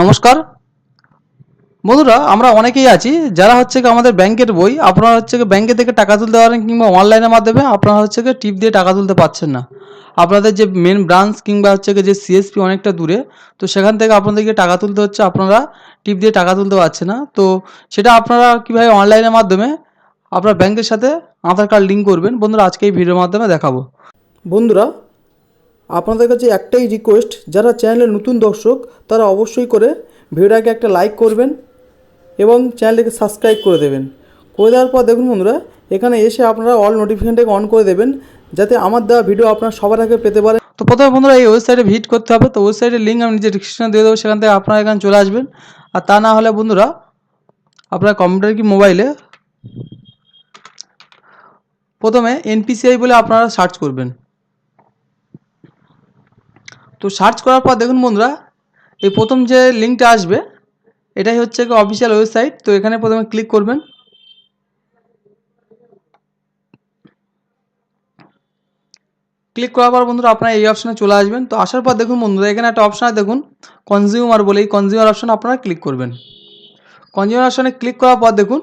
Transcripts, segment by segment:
নমস্কার। বন্ধুরা, আমরা অনেকেই আছি, যারা হচ্ছে কি আমাদের ব্যাংকের বই, আপনারা হচ্ছে ব্যাংকে থেকে টাকা তুলতে পারেন কিংবা অনলাইনের মাধ্যমে আপনারা হচ্ছে টিপ দিয়ে টাকা তুলতে পারছেন না। আপনাদের যে মেন ব্রাঞ্চ কিংবা হচ্ছে যে সিএসপি অনেকটা দূরে, তো সেখান থেকে আপনাদেরকে টাকা তুলতে হচ্ছে, আপনারা টিপ দিয়ে টাকা তুলতে পারছে না। তো সেটা আপনারা কীভাবে অনলাইনের মাধ্যমে আপনার ব্যাংকের সাথে আধার কার্ড লিঙ্ক করবেন, বন্ধুরা, আজকে এই ভিডিওর মাধ্যমে দেখাবো। বন্ধুরা আপনাদের কাছে একটাই রিকোয়েস্ট যারা চ্যানেলের নতুন দর্শক, তারা অবশ্যই করে ভিডিওটাকে একটা লাইক করবেন এবং চ্যানেলটাকে সাবস্ক্রাইব করে দেবেন। করে দেওয়ার পর দেখুন বন্ধুরা, এখানে এসে আপনারা অল নোটিফিকেশনটাকে অন করে দেবেন, যাতে আমার দেওয়া ভিডিও আপনারা সবার আগে পেতে পারেন। তো প্রথমে বন্ধুরা, এই ওয়েবসাইটে ভিজিট করতে হবে। তো ওয়েবসাইটের লিঙ্ক আমি নিজে ডিসক্রিপশনে দিয়ে দেবো, সেখান থেকে আপনারা এখানে চলে আসবেন। আর তা না হলে বন্ধুরা, আপনার কম্পিউটার কি মোবাইলে প্রথমে এনপিসিআই বলে আপনারা সার্চ করবেন। তো সার্চ করার পর দেখুন বন্ধুরা, এই প্রথম যে লিঙ্কটা আসবে, এটাই হচ্ছে অফিসিয়াল ওয়েবসাইট তো এখানে প্রথমে ক্লিক করবেন। ক্লিক করার পর বন্ধুরা আপনারা এই অপশানে চলে আসবেন। তো আসার পর দেখুন বন্ধুরা, এখানে একটা অপশান দেখুন কনজিউমার বলে। এই কনজিউমার অপশানে আপনারা ক্লিক করবেন। কনজিউমার অপশানে ক্লিক করার পর দেখুন,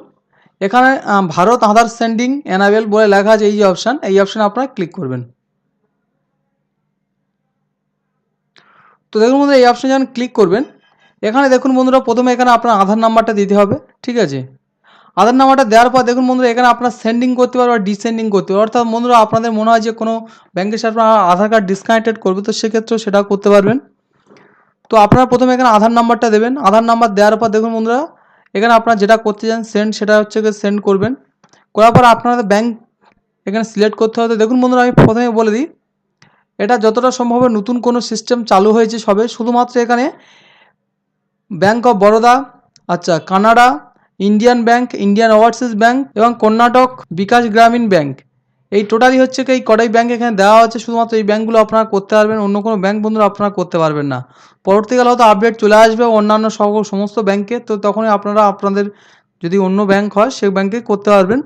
এখানে ভারত আধার সেন্ডিং এনাবেল বলে লেখা আছে এই যে অপশান এই অপশানে আপনারা ক্লিক করবেন। তো দেখুন বন্ধুরা, এই অপশানে যখন ক্লিক করবেন, এখানে দেখুন বন্ধুরা, প্রথমে এখানে আপনার আধার নাম্বারটা দিতে হবে, ঠিক আছে? আধার নাম্বারটা দেওয়ার পর দেখুন বন্ধুরা, এখানে আপনার সেন্ডিং করতে পারবে বা ডিসেন্ডিং করতে পারবে। অর্থাৎ বন্ধুরা, আপনাদের মনে হয় যে কোনো ব্যাংকের সাথে আপনার আধার কার্ড ডিসকানেক্টেড করবে, তো সেক্ষেত্রেও সেটাও করতে পারবেন। তো আপনারা প্রথমে এখানে আধার নাম্বারটা দেবেন। আধার নাম্বার দেওয়ার পর দেখুন বন্ধুরা, এখানে আপনারা যেটা করতে চান সেন্ড সেটা হচ্ছে সেন্ড করবেন। করার পর আপনাদের ব্যাংক এখানে সিলেক্ট করতে হবে। দেখুন বন্ধুরা, আমি প্রথমে বলে দিই এটা যতটা সম্ভব নতুন কোনো সিস্টেম চালু হয়েছে সবে। শুধুমাত্র এখানে ব্যাংক অফ বরোদা আচ্ছা Canara Indian bank Indian overseas bank এবং কর্ণাটক বিকাশ গ্রামীণ ব্যাংক। এই টোটালি হচ্ছে কি, এই কটাই ব্যাংক এখানে দেওয়া হচ্ছে শুধুমাত্র এই ব্যাংকগুলো আপনারা করতে পারবেন, অন্য কোনো ব্যাংক বন্ধুরা আপনারা করতে পারবেন না। পরবর্তীকালে হয়তো আপডেট চলে আসবে অন্যান্য সকল সমস্ত ব্যাংকে তো তখনই আপনারা, আপনাদের যদি অন্য ব্যাংক হয়, সেই ব্যাংকে করতে পারবেন।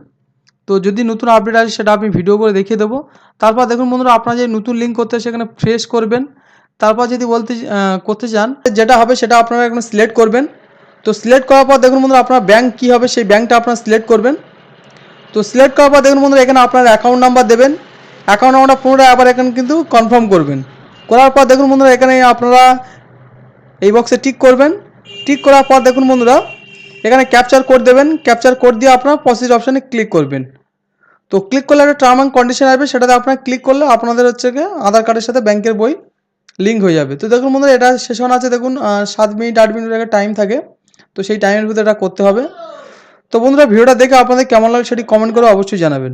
তো যদি নতুন আপডেট আসে, সেটা আমি ভিডিও করে দেখিয়ে দেবো। তারপর দেখুন বন্ধুরা, আপনারা যে নতুন লিঙ্ক করতে সেখানে ফ্রেশ করবেন। তারপর যদি বলতে করতে চান, যেটা হবে, সেটা আপনারা এখানে সিলেক্ট করবেন। তো সিলেক্ট করার পর দেখুন বন্ধুরা, আপনার ব্যাঙ্ক কী হবে, সেই ব্যাঙ্কটা আপনারা সিলেক্ট করবেন। তো সিলেক্ট করার পর দেখুন বন্ধুরা, এখানে আপনার অ্যাকাউন্ট নাম্বার দেবেন। অ্যাকাউন্ট নাম্বারটা পুনরায় আবার এখানে কিন্তু কনফার্ম করবেন। করার পর দেখুন বন্ধুরা, এখানে আপনারা এই বক্সে টিক করবেন। টিক করার পর দেখুন বন্ধুরা এখানে ক্যাপচার কোড দেবেন। ক্যাপচার কোড দিয়ে আপনার পজিটিভ অপশানে ক্লিক করবেন। তো ক্লিক করলে একটা টার্ম অ্যান্ড কন্ডিশন আসবে, সেটাতে আপনার ক্লিক করলে আপনাদের হচ্ছে গিয়ে আধার কার্ডের সাথে ব্যাংকের বই লিঙ্ক হয়ে যাবে। তো দেখুন বন্ধুরা, এটা সেশন আছে, দেখুন সাত মিনিট আট মিনিট একটা টাইম থাকে। তো সেই টাইমের ভিতরে এটা করতে হবে। তো বন্ধুরা, ভিডিওটা দেখে আপনাদের কেমন লাগে সেটি কমেন্ট করে অবশ্যই জানাবেন।